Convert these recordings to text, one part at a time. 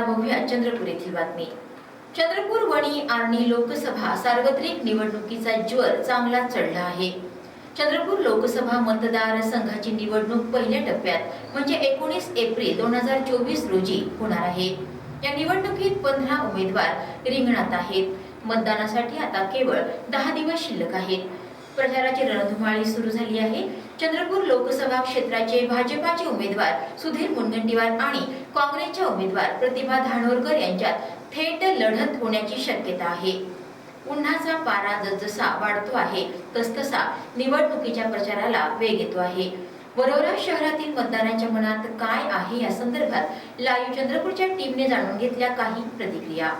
बघूया चंद्रपूर येथील बातमी. चंद्रपूर वणी आर्णी लोकसभा सार्वत्रिक निवडणुकीचा ज्वर चांगला चढला आहे. चंद्रपूर लोकसभा मतदार संघाची निवडणूक पहिल्या टप्प्यात म्हणजे एकोणीस एप्रिल दोन हजार चोवीस रोजी होणार आहे. या निवडणुकीत पंधरा उमेदवार रिंगणात आहेत. मतदानासाठी आता केवळ दहा दिवस शिल्लक आहेत. प्रचाराची रणधुमाळी सुरू झाली आहे. चंद्रपूर लोकसभा क्षेत्राचे भाजपाचे उमेदवार सुधीर मुनगंटीवार आणि काँग्रेसच्या उमेदवार प्रतिभा धानोरकर यांच्यात थेट लढत होण्याची शक्यता आहे. उन्हाचा पारा जसजसा वाढतो आहे तसतसा निवडणुकीच्या प्रचाराला वेग येतो आहे. वरोरा शहरातील मतदारांच्या मनात काय आहे या संदर्भात लाईव्ह चंद्रपूरच्या टीमने जाणून घेतल्या काही प्रतिक्रिया.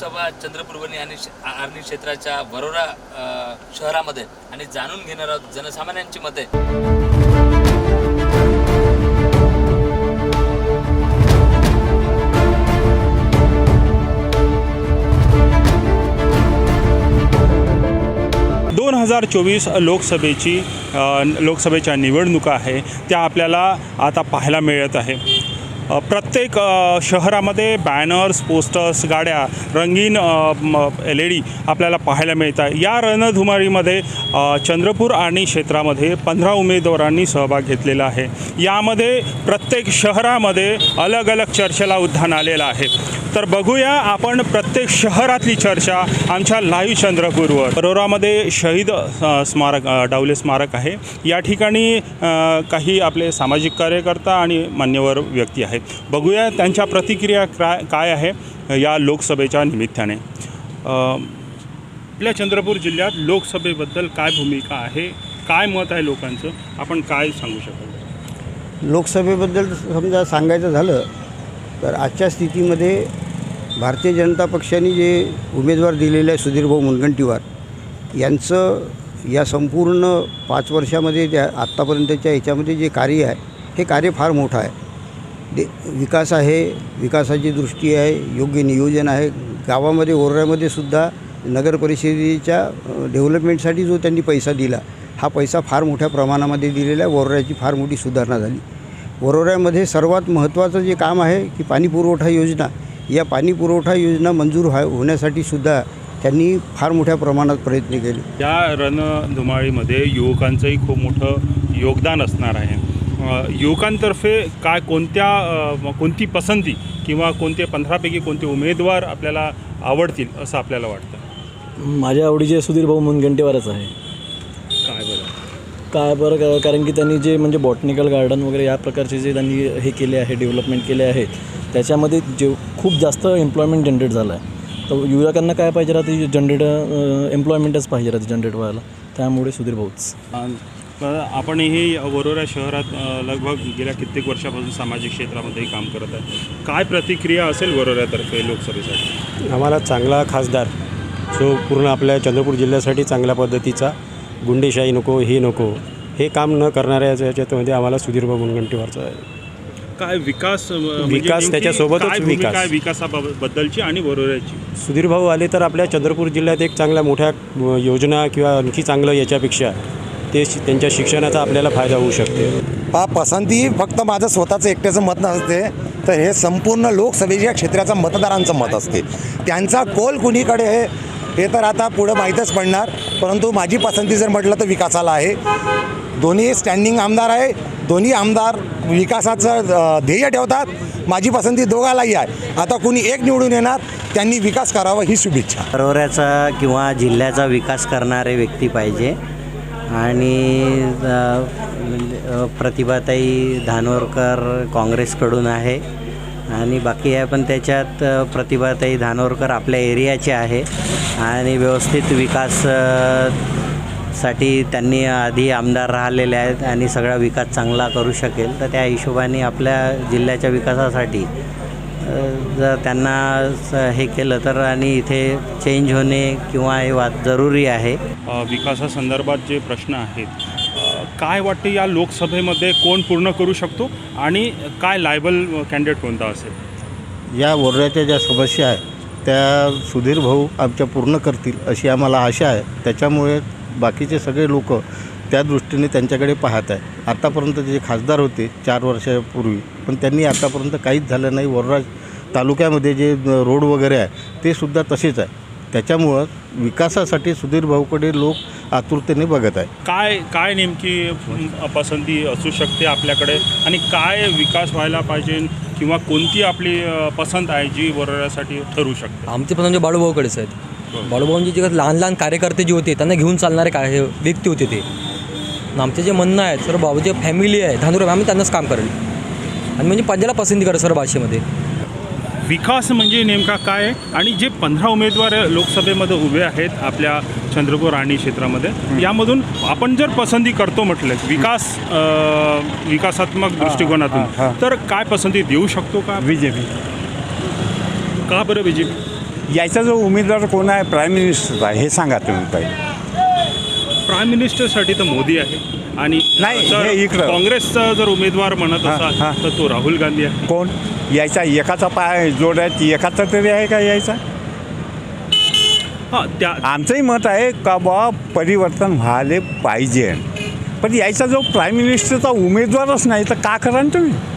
लोकसभा चंद्रपूरवणी आणि आर्णी क्षेत्राच्या वरोरा शहरामध्ये आणि जाणून घेणार आहोत जनसामान्यांची मते. दोन हजार चोवीस लोकसभेची लोकसभेच्या निवडणुका आहे त्या आपल्याला आता पाहायला मिळत आहे. प्रत्येक शहरामध्ये बॅनर्स पोस्टर्स गाड्या रंगीन एल ई डी आपल्याला पाहायला मिळतात. या रणधुमारीमध्ये चंद्रपूर आणि क्षेत्रामध्ये पंधरा उमेदवारांनी सहभाग घेतलेला आहे. यामध्ये प्रत्येक शहरामध्ये अलग अलग चर्चेला उद्धान आलेलं आहे. तर बघूया आपण प्रत्येक शहरातली चर्चा आमच्या लाईव्ह चंद्रपूरवर. बरोरामध्ये शहीद स्मारक डावले स्मारक आहे. या ठिकाणी काही आपले सामाजिक कार्यकर्ता आणि मान्यवर व्यक्ती आहेत. बघूया त्यांच्या प्रतिक्रिया काय काय आहे या लोकसभेच्या निमित्ताने. आपल्या चंद्रपूर जिल्ह्यात लोकसभेबद्दल काय भूमिका आहे? काय मत आहे लोकांचं? आपण काय सांगू शकतो? लोकसभेबद्दल समजा सांगायचं झालं तर आजच्या स्थितीमध्ये भारतीय जनता पक्षाने जे उमेदवार दिलेले आहे सुधीरभाऊ मुनगंटीवार यांचं या संपूर्ण पाच वर्षामध्ये त्या आत्तापर्यंतच्या याच्यामध्ये जे कार्य आहे हे कार्य फार मोठं आहे. दे विकास आहे विकासाची दृष्टी आहे योग्य नियोजन आहे. गावामध्ये ओरऱ्यामध्ये सुद्धा नगर परिषदेच्या डेव्हलपमेंटसाठी जो त्यांनी पैसा दिला हा पैसा फार मोठ्या प्रमाणामध्ये दिलेला आहे. वरोऱ्याची फार मोठी सुधारणा झाली. वरोऱ्यामध्ये सर्वात महत्त्वाचं जे काम आहे की पाणी पुरवठा योजना. या पाणी पुरवठा योजना मंजूर व्हा होण्यासाठी सुद्धा त्यांनी फार मोठ्या प्रमाणात प्रयत्न केले. या रणधुमाळीमध्ये युवकांचंही खूप मोठं योगदान असणार आहे. युवकांतर्फे काय कोणत्या कोणती पसंती किंवा कोणते पंधरापैकी कोणते उमेदवार आपल्याला आवडतील असं आपल्याला वाटतं? माझ्या आवडीचे सुधीर भाऊ मुनगंटीवारच आहे. काय बरं? काय बरं कारण की त्यांनी जे म्हणजे बॉटनिकल गार्डन वगैरे या प्रकारचे जे त्यांनी हे केले आहे डेव्हलपमेंट केले आहेत त्याच्यामध्ये जे खूप जास्त एम्प्लॉयमेंट जनरेट झालं आहे. तर युवकांना काय पाहिजे राहते जनरेट एम्प्लॉयमेंटच पाहिजे राहते जनरेट व्हायला. त्यामुळे सुधीर भाऊच. तर आपणही वरोरा शहरात लगभग गेल्या कित्येक वर्षापासून सामाजिक क्षेत्रामध्येही काम करत आहे काय प्रतिक्रिया असेल वरोऱ्यातर्फे लोकसभेसाठी? आम्हाला चांगला खासदार जो पूर्ण आपल्या चंद्रपूर जिल्ह्यासाठी चांगल्या पद्धतीचा गुंडेशाही नको हे नको हे काम न करणाऱ्या याच्या- याच्यामध्ये आम्हाला सुधीरभाऊ मुनगंटीवारचा आहे. काय विकास म्हणजे विकास त्याच्यासोबतच काय विकास. आहे विकासाबद्दलची आणि वरोऱ्याची? सुधीरभाऊ आले तर आपल्या चंद्रपूर जिल्ह्यात एक चांगल्या मोठ्या योजना किंवा आणखी चांगलं याच्यापेक्षा ते शि- त्यांच्या शिक्षणाचा आपल्याला फायदा होऊ शकते. पा पसंती फक्त माझं स्वतःचं एकट्याचं मत नसते तर हे संपूर्ण लोकसभेच्या क्षेत्राचं मतदारांचं मत असते. त्यांचा कोल कुणीकडे आहे हे तर आता पुढं माहीतच पडणार परंतु माझी पसंती जर म्हटलं तर विकासाला आहे. दोन्ही स्टँडिंग आमदार आहे दोन्ही आमदार विकासाचं ध्येय ठेवतात माझी पसंती दोघालाही आहे. आता कुणी एक निवडून येणार त्यांनी विकास करावा ही शुभेच्छा. परवऱ्याचा किंवा जिल्ह्याचा विकास करणारे व्यक्ती पाहिजे. आणि म्हणजे, प्रतिभाताई धानोरकर काँग्रेसकडून आहे. आणि बाकी आहे पण त्याच्यात प्रतिभाताई धानोरकर आपल्या एरियाचे आहे. आणि व्यवस्थित विकाससाठी त्यांनी आधी आमदार राहिलेले आहेत आणि सगळा विकास चांगला करू शकेल. तर त्या हिशोबाने आपल्या जिल्ह्याच्या विकासासाठी जर त्यांना स- हे केलं तर आणि इथे चेंज होणे किंवा हे वाद जरुरी आहे. विकासासंदर्भात जे प्रश्न आहेत काय वाटते या लोकसभेमध्ये कोण पूर्ण करू शकतो आणि काय लायबल कॅन्डिडेट कोणता असेल? या वरोऱ्याच्या ज्या समस्या आहेत त्या सुधीर भाऊ आमच्या पूर्ण करतील अशी आम्हाला आशा आहे. त्याच्यामुळे बाकीचे सगळे लोक त्या दृष्टीने त्यांच्याकडे पाहत आहे. आतापर्यंत जे खासदार होते चार वर्षापूर्वी पण त्यांनी आतापर्यंत काहीच झालं नाही. वरराज तालुक्यामध्ये जे रोड वगैरे आहे ते सुद्धा तसेच आहे. त्याच्यामुळं विकासासाठी सुधीर भाऊकडे लोक आतुरतेने बघत आहे काय काय नेमकी पसंती असू शकते आपल्याकडे? आणि काय विकास व्हायला पाहिजे किंवा कोणती आपली पसंत आहे जी वरोऱ्यासाठी ठरू शकते? आमचे पण म्हणजे बाळूभाऊकडेच आहेत बाळूभाऊंचे जे लहान लहान कार्यकर्ते जे होते त्यांना घेऊन चालणारे काय हे व्यक्ती होते ते. आमचे जे म्हणणं आहे सर बाबा जे फॅमिली आहे धानूर आम्ही त्यांनाच काम करेल. आणि म्हणजे पंजाला पसंती करेल सर भाषेमध्ये. विकास म्हणजे नेमका काय? आणि जे पंधरा उमेदवार लोकसभेमध्ये उभे आहेत आपल्या चंद्रपूर राणी क्षेत्रामध्ये यामधून आपण जर पसंती करतो म्हटलं विकास विकासात्मक दृष्टिकोनातून तर काय पसंती देऊ शकतो का? बी जे पी का बरं बी जे पी याचा जो उमेदवार कोण आहे प्राईम मिनिस्टर आहे हे सांगा तुम्ही पहिले. प्राईम मिनिस्टरसाठी तर मोदी आहे. आणि नाही, जर हे इकडं. काँग्रेसचा जर उमेदवार म्हणत हा, असाल हा. तर तो राहुल गांधी आहे. कोण? यायचा एकाचा पाय जोड आहे एकाचा तरी आहे का यायचा? हां त्या आमचंही मत आहे का बा परिवर्तन व्हायला पाहिजे. पण यायचा जो प्राईम मिनिस्टरचा उमेदवारच नाही तर का करा ना तुम्ही?